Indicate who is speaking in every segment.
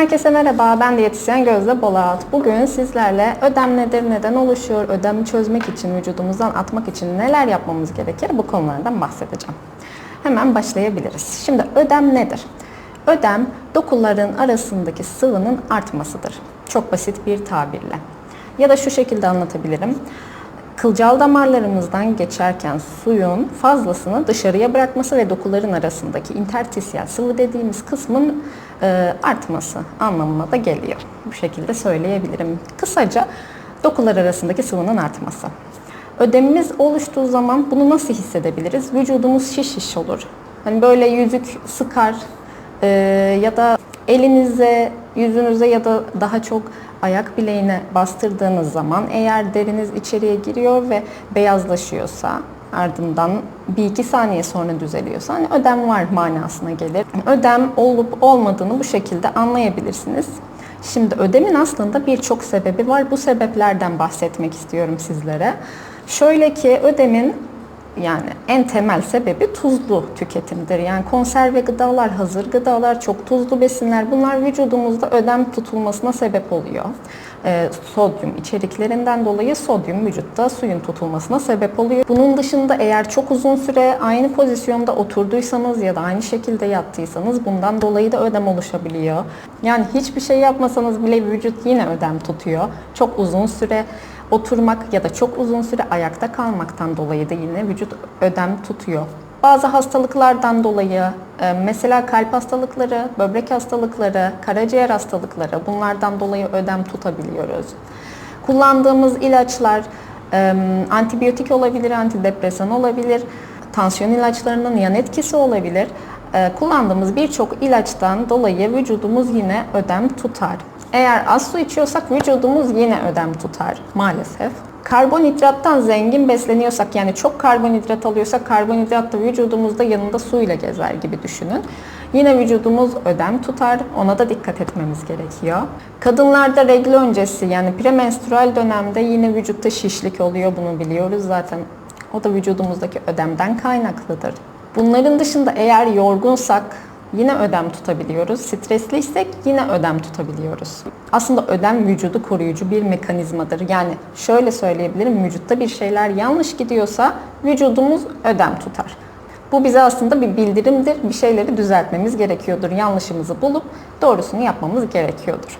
Speaker 1: Herkese merhaba, ben diyetisyen Gözde Bolat. Bugün sizlerle ödem nedir, neden oluşuyor, ödemi çözmek için, vücudumuzdan atmak için neler yapmamız gerekir bu konulardan bahsedeceğim. Hemen başlayabiliriz. Şimdi ödem nedir? Ödem, dokuların arasındaki sıvının artmasıdır. Çok basit bir tabirle. Ya da şu şekilde anlatabilirim. Kılcal damarlarımızdan geçerken suyun fazlasını dışarıya bırakması ve dokuların arasındaki interstisyal sıvı dediğimiz kısmın e, artması anlamına da geliyor. Bu şekilde söyleyebilirim. Kısaca dokular arasındaki sıvının artması. Ödemimiz oluştuğu zaman bunu nasıl hissedebiliriz? Vücudumuz şiş şiş olur. Hani böyle yüzük sıkar e, ya da elinize, yüzünüze ya da daha çok ayak bileğine bastırdığınız zaman eğer deriniz içeriye giriyor ve beyazlaşıyorsa ardından bir iki saniye sonra düzeliyorsa hani ödem var manasına gelir. Ödem olup olmadığını bu şekilde anlayabilirsiniz. Şimdi ödemin aslında birçok sebebi var. Bu sebeplerden bahsetmek istiyorum sizlere. Şöyle ki ödemin yani en temel sebebi tuzlu tüketimdir. Yani konserve gıdalar, hazır gıdalar, çok tuzlu besinler bunlar vücudumuzda ödem tutulmasına sebep oluyor. Ee, sodyum içeriklerinden dolayı sodyum vücutta suyun tutulmasına sebep oluyor. Bunun dışında eğer çok uzun süre aynı pozisyonda oturduysanız ya da aynı şekilde yattıysanız bundan dolayı da ödem oluşabiliyor. Yani hiçbir şey yapmasanız bile vücut yine ödem tutuyor. Çok uzun süre oturmak ya da çok uzun süre ayakta kalmaktan dolayı da yine vücut ödem tutuyor. Bazı hastalıklardan dolayı e, mesela kalp hastalıkları, böbrek hastalıkları, karaciğer hastalıkları bunlardan dolayı ödem tutabiliyoruz. Kullandığımız ilaçlar e, antibiyotik olabilir, antidepresan olabilir, tansiyon ilaçlarının yan etkisi olabilir. E, Kullandığımız birçok ilaçtan dolayı vücudumuz yine ödem tutar. Eğer az su içiyorsak vücudumuz yine ödem tutar maalesef. Karbonhidrattan zengin besleniyorsak yani çok karbonhidrat alıyorsak karbonhidrat da vücudumuzda yanında suyla gezer gibi düşünün. Yine vücudumuz ödem tutar. Ona da dikkat etmemiz gerekiyor. Kadınlarda regl öncesi yani premenstrüel dönemde yine vücutta şişlik oluyor. Bunu biliyoruz zaten. O da vücudumuzdaki ödemden kaynaklıdır. Bunların dışında eğer yorgunsak yine ödem tutabiliyoruz. Stresliysek yine ödem tutabiliyoruz. Aslında ödem vücudu koruyucu bir mekanizmadır. Yani şöyle söyleyebilirim, vücutta bir şeyler yanlış gidiyorsa vücudumuz ödem tutar. Bu bize aslında bir bildirimdir. Bir şeyleri düzeltmemiz gerekiyordur. Yanlışımızı bulup doğrusunu yapmamız gerekiyordur.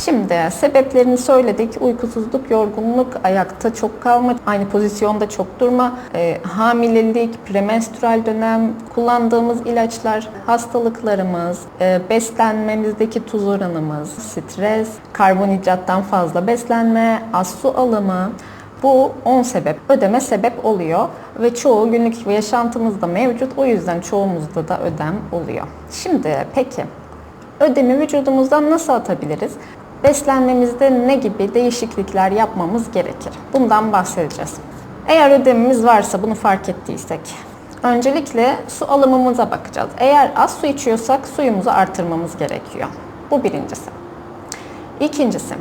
Speaker 1: Şimdi sebeplerini söyledik. Uykusuzluk, yorgunluk, ayakta çok kalma, aynı pozisyonda çok durma, e, hamilelik, premenstrüel dönem, kullandığımız ilaçlar, hastalıklarımız, e, beslenmemizdeki tuz oranımız, stres, karbonhidrattan fazla beslenme, az su alımı, bu 10 sebep, ödeme sebep oluyor ve çoğu günlük yaşantımızda mevcut. O yüzden çoğumuzda da ödem oluyor. Şimdi peki ödemi vücudumuzdan nasıl atabiliriz? Beslenmemizde ne gibi değişiklikler yapmamız gerekir? Bundan bahsedeceğiz. Eğer ödemimiz varsa bunu fark ettiysek öncelikle su alımımıza bakacağız. Eğer az su içiyorsak suyumuzu artırmamız gerekiyor. Bu birincisi. İkincisi,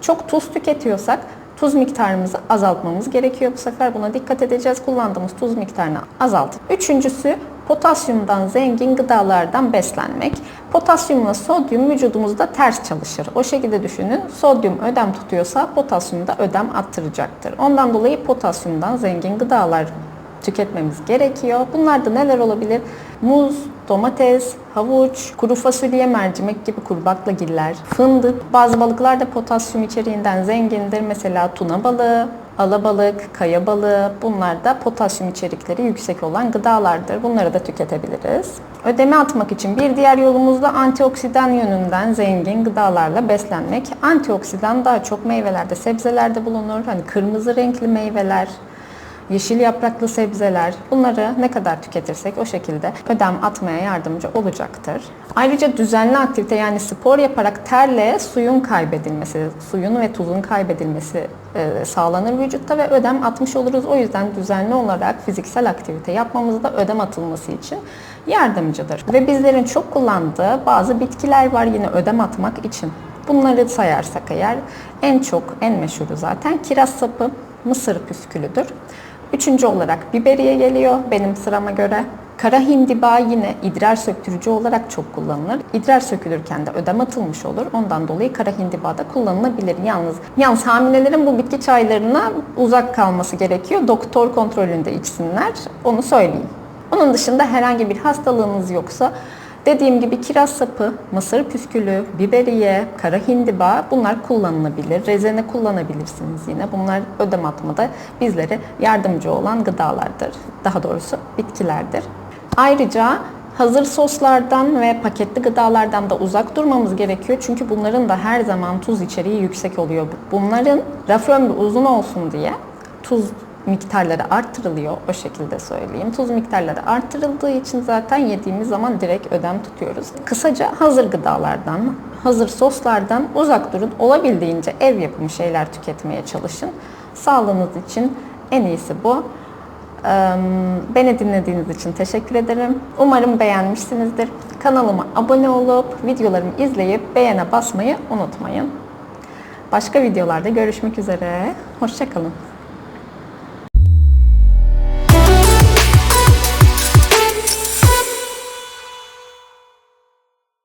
Speaker 1: çok tuz tüketiyorsak tuz miktarımızı azaltmamız gerekiyor. Bu sefer buna dikkat edeceğiz. Kullandığımız tuz miktarını azaltıp. Üçüncüsü potasyumdan zengin gıdalardan beslenmek. Potasyumla sodyum vücudumuzda ters çalışır. O şekilde düşünün. Sodyum ödem tutuyorsa potasyum da ödem attıracaktır. Ondan dolayı potasyumdan zengin gıdalar tüketmemiz gerekiyor. Bunlar da neler olabilir? Muz, domates, havuç, kuru fasulye, mercimek gibi kuru baklagiller, fındık. Bazı balıklar da potasyum içeriğinden zengindir. Mesela tuna balığı, alabalık, kaya balığı bunlar da potasyum içerikleri yüksek olan gıdalardır. Bunları da tüketebiliriz. Ödeme atmak için bir diğer yolumuz da antioksidan yönünden zengin gıdalarla beslenmek. Antioksidan daha çok meyvelerde, sebzelerde bulunur. Hani kırmızı renkli meyveler, yeşil yapraklı sebzeler bunları ne kadar tüketirsek o şekilde ödem atmaya yardımcı olacaktır. Ayrıca düzenli aktivite yani spor yaparak terle suyun kaybedilmesi, suyun ve tuzun kaybedilmesi e, sağlanır vücutta ve ödem atmış oluruz. O yüzden düzenli olarak fiziksel aktivite yapmamız da ödem atılması için yardımcıdır. Ve bizlerin çok kullandığı bazı bitkiler var yine ödem atmak için. Bunları sayarsak eğer en çok, en meşhuru zaten kiraz sapı, mısır püskülüdür. Üçüncü olarak biberiye geliyor benim sırama göre. Kara hindiba yine idrar söktürücü olarak çok kullanılır. İdrar sökülürken de ödem atılmış olur. Ondan dolayı kara hindiba da kullanılabilir. Yalnız yalnız hamilelerin bu bitki çaylarına uzak kalması gerekiyor. Doktor kontrolünde içsinler. Onu söyleyeyim. Onun dışında herhangi bir hastalığınız yoksa dediğim gibi kiraz sapı, mısır püskülü, biberiye, kara hindiba bunlar kullanılabilir. Rezene kullanabilirsiniz yine. Bunlar ödem atmada bizlere yardımcı olan gıdalardır. Daha doğrusu bitkilerdir. Ayrıca hazır soslardan ve paketli gıdalardan da uzak durmamız gerekiyor. Çünkü bunların da her zaman tuz içeriği yüksek oluyor. Bunların raf ömrü uzun olsun diye tuz miktarları arttırılıyor o şekilde söyleyeyim. Tuz miktarları arttırıldığı için zaten yediğimiz zaman direkt ödem tutuyoruz. Kısaca hazır gıdalardan, hazır soslardan uzak durun. Olabildiğince ev yapımı şeyler tüketmeye çalışın. Sağlığınız için en iyisi bu. Beni dinlediğiniz için teşekkür ederim. Umarım beğenmişsinizdir. Kanalıma abone olup videolarımı izleyip beğene basmayı unutmayın. Başka videolarda görüşmek üzere. Hoşçakalın.